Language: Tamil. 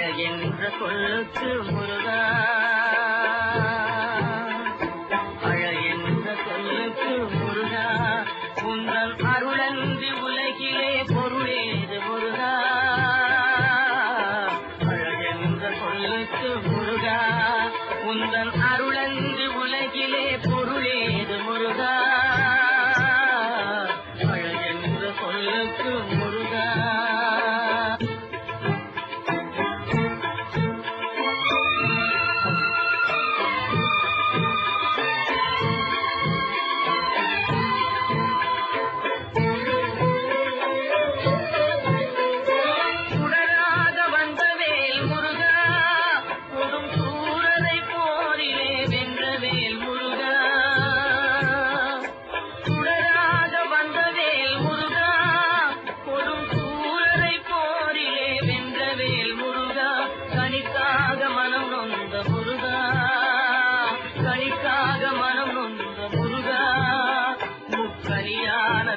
அழகென்ற சொல்லுக்கு முருகா அழகென்ற சொல்லுக்கு முருகா. உங்கள் அருளன்றி உலகிலே பொருளேது முருகா அழகென்ற சொல்லுக்கு முருகா உங்கள் அருளன்றி உலகிலே பொருளேது முருகா அழகென்ற சொல்லுக்கு முருகா